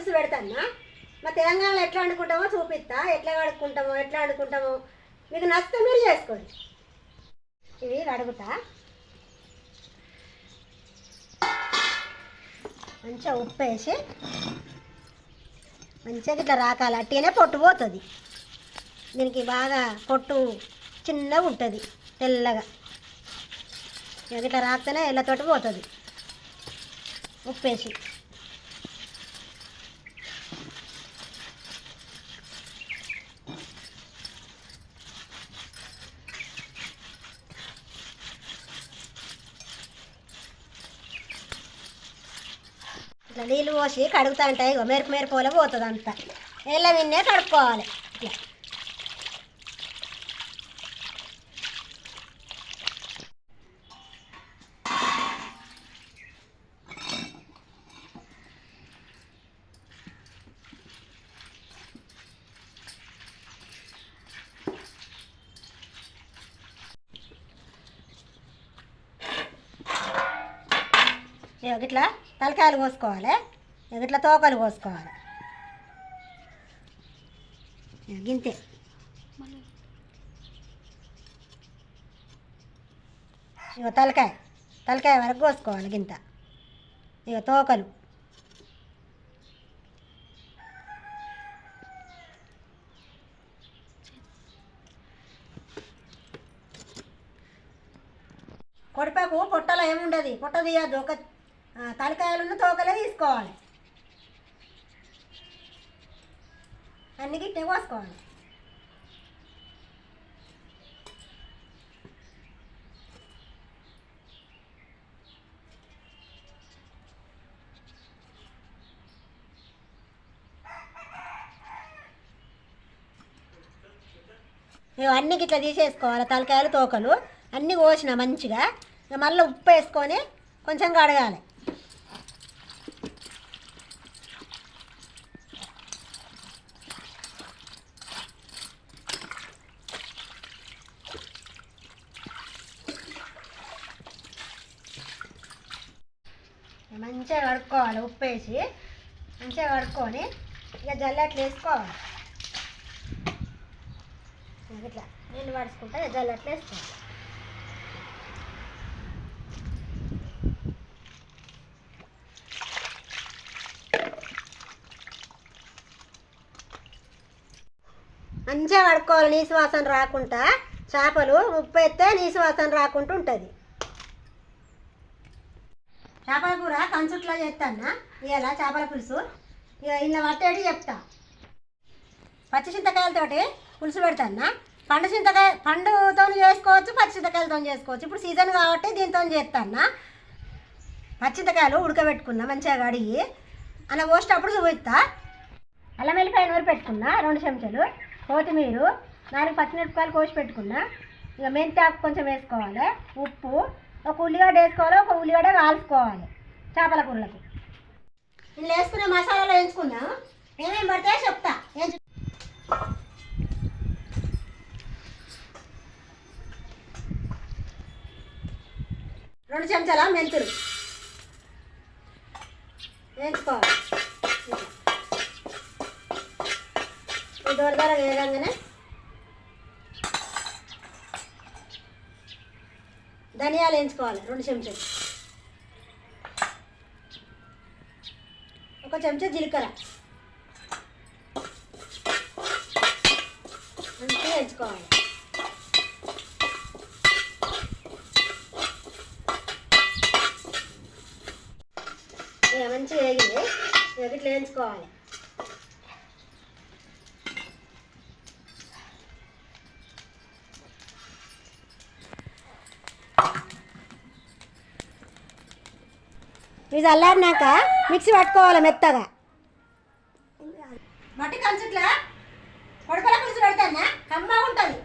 పులుసు పెడతానా. మా తెలంగాణలో ఎట్లా వండుకుంటామో చూపిస్తా. ఎట్లా కడుక్కుంటామో ఎట్లా వండుకుంటామో. మీకు నచ్చితే మీరు చేసుకోండి. ఇవి కడుగుతా. మంచిగా ఉప్పు వేసి మంచిగా ఇట్లా రాకాలి. అట్టిగానే పొట్టు పోతుంది. దీనికి బాగా పొట్టు చిన్నగా ఉంటుంది తెల్లగా. ఇక ఇట్లా రాకనే ఇళ్ళతోటి పోతుంది. ఉప్పేసి ఇట్లా నీళ్ళు పోసి కడుగుతా ఉంటాయి ఇగో మెరుపు మెరుపులో పోతుంది అంతా నీళ్ళ విన్నే కడుక్కోవాలి ఇట్లా ఇగో ఇట్లా తలకాయలు కోసుకోవాలి ఇట్లా తోకలు కోసుకోవాలి. గింతే. ఇగో తలకాయ తలకాయ వరకు కోసుకోవాలి గింత. ఇక తోకలు. కొడిపాకు పొట్టలో ఏముండదు పొట్ట తీయద్దు ఒక తలకాయలున్న తోకలే తీసుకోవాలి. అన్ని గిట్టే కోసుకోవాలి. మేము అన్ని గిట్లా తీసేసుకోవాలి తలకాయలు తోకలు. అన్నీ కోసిన మంచిగా. మళ్ళీ ఉప్పు వేసుకొని కొంచెం కడగాలి. మంచిగా కడుక్కోవాలి ఉప్పు వేసి మంచిగా కడుక్కొని ఇక జల్లట్లు వేసుకోవాలి. ఇట్లా నీళ్ళు పడుచుకుంటా ఇక జల్లట్లు వేసుకోవాలి. మంచిగా కడుక్కోవాలి నీసు వాసన రాకుండా చేపలు ఉప్పు వేస్తే నీసు వాసన రాకుండా ఉంటుంది. చేపల కూర కంచుట్లో చేస్తానా ఇలా చేపల పులుసు. ఇక ఇలా పట్టేటి చెప్తా. పచ్చి చింతకాయలతోటి పులుసు పెడతానా పండు చింతకాయ పండుతో చేసుకోవచ్చు పచ్చి చింతకాయలతో చేసుకోవచ్చు. ఇప్పుడు సీజన్ కాబట్టి దీంతో చేస్తానా పచ్చి చింతకాయలు ఉడకబెట్టుకున్నా మంచిగా కడిగి. అలా పోసేటప్పుడు చూపిస్తా అల్లం వెల్లిపాయ నూరు పెట్టుకున్నా రెండు చెంచాలు. కొత్తిమీర నాలుగు పచ్చిమిరపకాయలు కోసి పెట్టుకున్నా. ఇక మెంతి ఆకు కొంచెం వేసుకోవాలి. ఉప్పు ఒక ఉల్లిగడ్డ వేసుకోవాలి ఒక ఉల్లిగడ్డ కాల్చుకోవాలి చేపల కూరలకు. ఇల్లు వేసుకున్న మసాలాలు వేయించుకుందాం ఏమేమి పడితే చెప్తా. రెండు చెంచాల మెంతులు? వేయించుకోవాలి. ఈ దూరదూర వేయగానే ధనియాలు వేయించుకోవాలి రెండు చెంచాలు. ఒక చెంచా జీలకర్ర. మంచిగా వేయించుకోవాలి. మంచిగా వేగింది. ఇక ఇట్లా వేయించుకోవాలి. ఇది చల్లారినాక మిక్సీ పట్టుకోవాలి మెత్తగా. మట్టి కంచుట్లా పొడకల పులుసు పెడతానా? కమ్మ ఉంటుంది.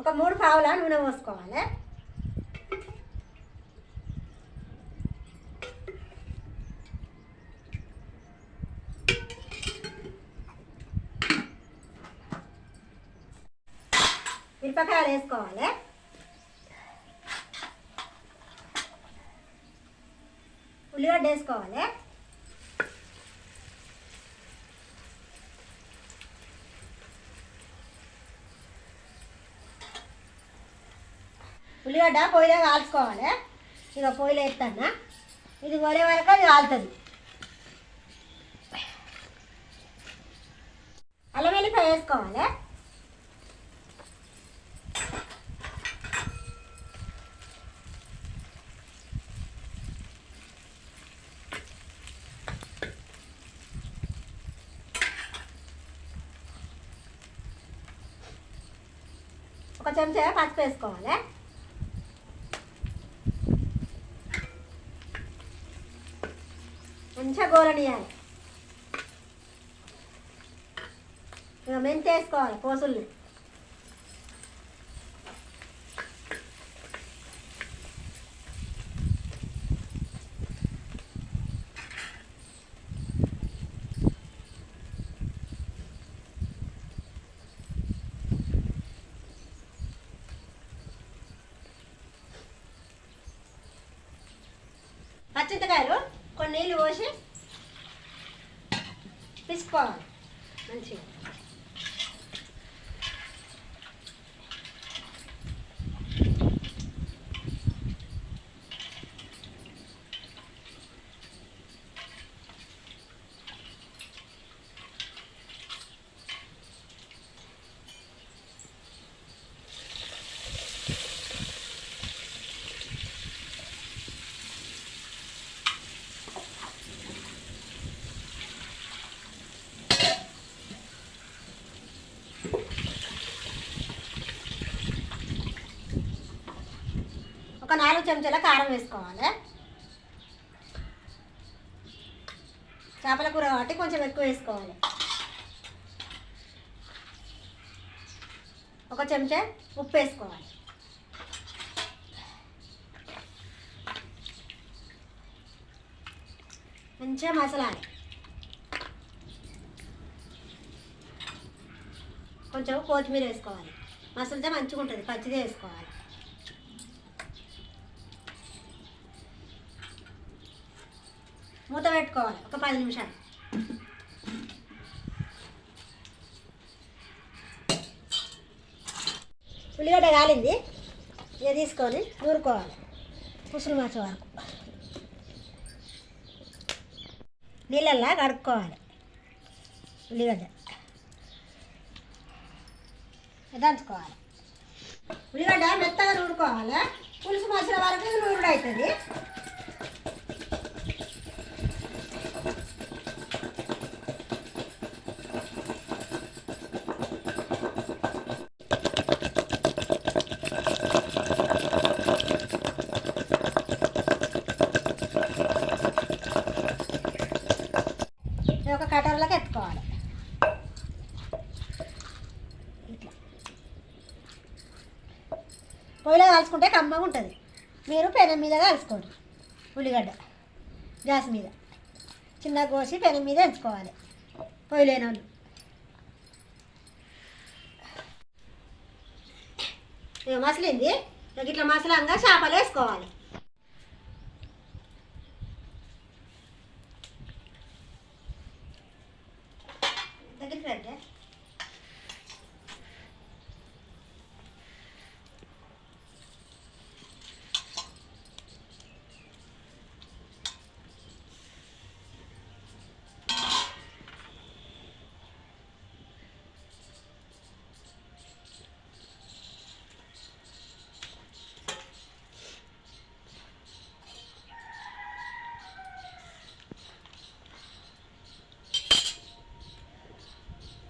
ఒక మూడు పావుల నూనె పోసుకోవాలి. మిరపకాయలు వేసుకోవాలి. ఉల్లిగడ్డ వేసుకోవాలి. ఉల్లిగడ్డ పొయ్యిలో కాల్చుకోవాలి. ఇక పొయ్యిలో వేస్తాను. ఇది కొనే వరకు అది కాలుతుంది. అల్లం వెల్లిపాయ వేసుకోవాలి. చెంచా పసుపు వేసుకోవాలి. మంచిగా గోలనియాలి. ఇంకా మెంతి వేసుకోవాలి పోసుల్ని hoje? É నాలుగు చెంచాల కారం వేసుకోవాలి. చేపల కూర కాబట్టి కొంచెం ఎక్కువ వేసుకోవాలి. ఒక చెంచా ఉప్పు వేసుకోవాలి. మంచిగా మసలాలి. కొంచెం కొత్తిమీర వేసుకోవాలి. మసలితే మంచిగా ఉంటుంది పచ్చిదే వేసుకోవాలి. మూత పెట్టుకోవాలి. ఒక పది నిమిషాలు. ఉల్లిగడ్డ కాలింది. ఇక తీసుకొని నూరుకోవాలి. పుసులు మార్చ వరకు. నీళ్ళల్లా కడుక్కోవాలి. ఉల్లిగడ్డ. దంచుకోవాలి. ఉల్లిగడ్డ మెత్తగా నూరుకోవాలి. పులుసు మసిన వరకు నూరుడు అవుతుంది ఇది ఒక కటర్లోకి ఎత్తుకోవాలి ఇట్లా పొయ్యిలో కాల్చుకుంటే కమ్మగా ఉంటుంది. మీరు పెనం మీద కాల్చుకోండి. ఉల్లిగడ్డ గ్యాస్ మీద. చిన్న కోసి పెనం మీద ఎంచుకోవాలి. పొయ్యి లేని వాళ్ళు మసలింది? ఇట్లా మసలంగా చేపలు వేసుకోవాలి దగ్గరికి రండి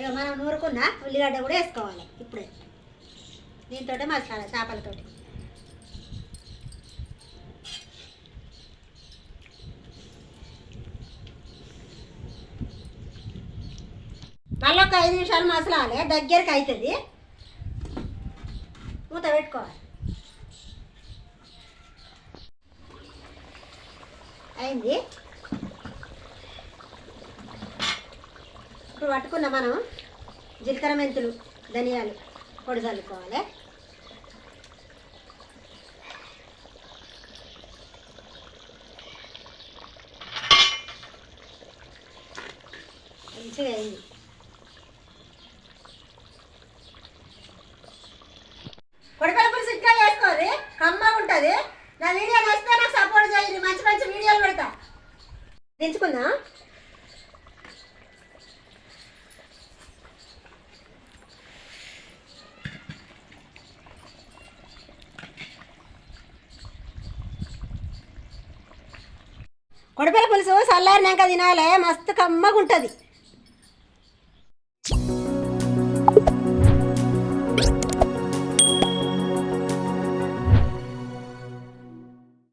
ఇక మనం నూరుకున్న ఉల్లిగడ్డ కూడా వేసుకోవాలి ఇప్పుడే. దీంతో మసాలా చేపలతోటి. మళ్ళీ ఒక ఐదు నిమిషాలు మసలాలి దగ్గరికి అవుతుంది మూత పెట్టుకోవాలి. అయింది. ఇప్పుడు పట్టుకున్న మనం జీలకర్ర మెంతులు ధనియాలు పొడి చల్లుకోవాలి. మంచిగా అయింది. కొడకల పులుసు ఇట్లా చేసుకోరు ఉంటుంది. నా వీడియో నచ్చితే నాకు సపోర్ట్ చేయండి. మంచి మంచి వీడియోలు పెడతా. దించుకుందా కొడపల పులుసు చల్లారినాక తినాలే మస్తు కమ్మగా ఉంటుంది